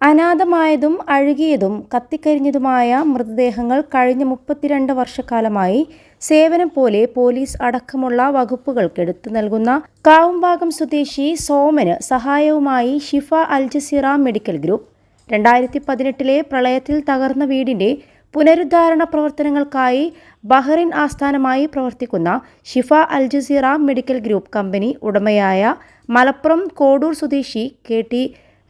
അനാഥമായതും അഴുകിയതും കത്തിക്കരിഞ്ഞതുമായ മൃതദേഹങ്ങൾ കഴിഞ്ഞ മുപ്പത്തിരണ്ട് വർഷക്കാലമായി സേവനം പോലെ പോലീസ് അടക്കമുള്ള വകുപ്പുകൾക്കെടുത്തു നൽകുന്ന കാവുംഭാഗം സ്വദേശി സോമന് സഹായവുമായി Shifa Al Jazeera medical group. രണ്ടായിരത്തി പതിനെട്ടിലെ പ്രളയത്തിൽ തകർന്ന വീടിന്റെ പുനരുദ്ധാരണ പ്രവർത്തനങ്ങൾക്കായി ബഹ്റിൻ ആസ്ഥാനമായി പ്രവർത്തിക്കുന്ന Shifa Al Jazeera medical group company ഉടമയായ മലപ്പുറം കോഡൂർ സ്വദേശി കെ ടി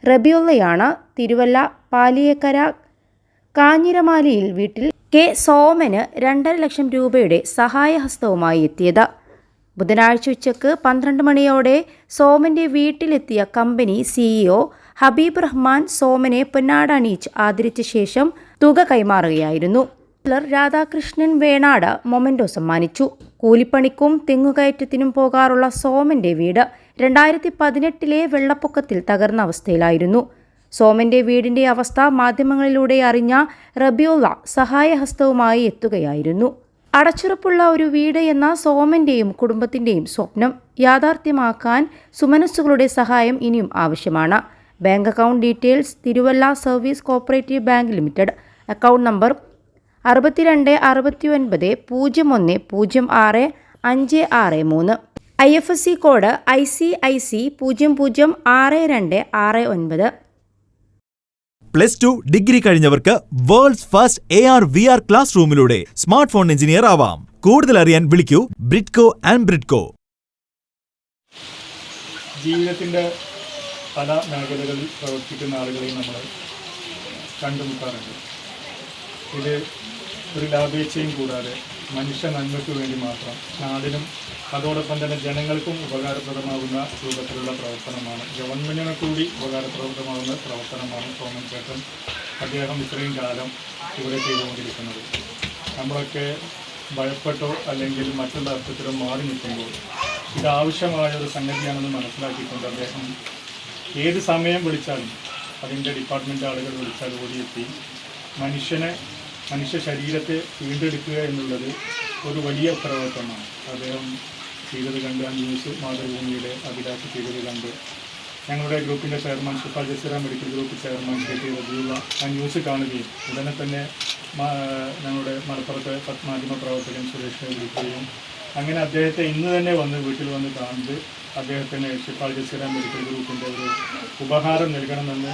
റബിയുള്ളയാണ് തിരുവല്ല പാലിയക്കര കാഞ്ഞിരമാലിയിൽ വീട്ടിൽ കെ സോമന് രണ്ടര ലക്ഷം രൂപയുടെ സഹായഹസ്തവുമായി എത്തിയത്. ബുധനാഴ്ച ഉച്ചയ്ക്ക് പന്ത്രണ്ട് മണിയോടെ സോമന്റെ വീട്ടിലെത്തിയ കമ്പനി സിഇഒ ഹബീബ് റഹ്മാൻ സോമനെ പൊന്നാട അണിയിച്ച് ആദരിച്ച ശേഷം തുക കൈമാറുകയായിരുന്നു. രാധാകൃഷ്ണൻ വേണാട് മൊമന്റോ സമ്മാനിച്ചു. കൂലിപ്പണിക്കും തെങ്ങുകയറ്റത്തിനും പോകാറുള്ള സോമന്റെ വീട് രണ്ടായിരത്തി പതിനെട്ടിലെ വെള്ളപ്പൊക്കത്തിൽ തകർന്ന അവസ്ഥയിലായിരുന്നു. സോമന്റെ വീടിന്റെ അവസ്ഥ മാധ്യമങ്ങളിലൂടെ അറിഞ്ഞ റബിയുള്ള സഹായഹസ്തവുമായി എത്തുകയായിരുന്നു. അടച്ചുറപ്പുള്ള ഒരു വീട് എന്ന സോമന്റെയും കുടുംബത്തിന്റെയും സ്വപ്നം യാഥാർത്ഥ്യമാക്കാൻ സുമനസ്സുകളുടെ സഹായം ഇനിയും ആവശ്യമാണ്. Bank account details Thiruvalla service cooperative bank limited. Account number അറുപത്തിരണ്ട് അറുപത്തി ഒൻപത് പൂജ്യം ഒന്ന് പൂജ്യം ആറ് അഞ്ച് ആറ് മൂന്ന്. I F S C code I C I C പൂജ്യം പൂജ്യം ആറ് രണ്ട് ആറ് ഒൻപത്. Plus two degree കഴിഞ്ഞവർക്ക് world's first A R V R class റൂമിലൂടെ smart phone engineer ആവാം. കൂടുതൽ അറിയാൻ വിളിക്കൂ ബ്രിഡ്കോ ആൻഡ് ബ്രിഡ്കോ. ജീവിതത്തിന്റെ പല മേഖലകളിൽ പ്രവർത്തിക്കുന്ന ആളുകളെയും നമ്മൾ കണ്ടുമുട്ടാറുണ്ട്. ഇത് ഒരു ലാഭേച്ഛയും കൂടാതെ മനുഷ്യ നന്മയ്ക്ക് വേണ്ടി മാത്രം. നാടിനും അതോടൊപ്പം തന്നെ ജനങ്ങൾക്കും ഉപകാരപ്രദമാകുന്ന രൂപത്തിലുള്ള പ്രവർത്തനമാണ്. ഗവൺമെന്റിനെ കൂടി ഉപകാരപ്രദമാകുന്ന പ്രവർത്തനമാണ് സോമൻ ചേട്ടൻ. അദ്ദേഹം ഇത്രയും കാലം ഇവിടെ ചെയ്തുകൊണ്ടിരിക്കുന്നത്. നമ്മളൊക്കെ ഭയപ്പെട്ടോ അല്ലെങ്കിൽ മറ്റുള്ള അർത്ഥത്തിലോ മാറി നിൽക്കുമ്പോൾ ഇതാവശ്യമായ ഒരു സംഗതിയാണെന്ന് മനസ്സിലാക്കിക്കൊണ്ട് അദ്ദേഹം ഏത് സമയം വിളിച്ചാലും അതിന്റെ ഡിപ്പാർട്ട്മെന്റ് ആളുകൾ വിളിച്ചാൽ ഓടിയെത്തി മനുഷ്യനെ മനുഷ്യ ശരീരത്തെ വീണ്ടെടുക്കുക എന്നുള്ളത് ഒരു വലിയ പ്രവർത്തനമാണ്. അദ്ദേഹം ചെയ്തത് കണ്ട് ആ ന്യൂസ് മാതൃഭൂമിയുടെ അഭിലാഷ് ചെയ്തത് കണ്ട്. ഞങ്ങളുടെ ഗ്രൂപ്പിന്റെ chairman Sufa Jazeera medical group chairman K T Rabiulla ആ ന്യൂസ് കാണുകയും ഉടനെ തന്നെ ഞങ്ങളുടെ മലപ്പുറത്തെ പത്മാധ്യമ പ്രവർത്തകൻ സുരേഷിനെ വിളിക്കുകയും അങ്ങനെ അദ്ദേഹത്തെ ഇന്ന് തന്നെ വന്ന് വീട്ടിൽ വന്ന് കാണുന്നത് അദ്ദേഹത്തിന് ഷിഫ ജസീറ മെഡിക്കൽ ഗ്രൂപ്പിന്റെ ഒരു ഉപഹാരം നൽകണമെന്ന്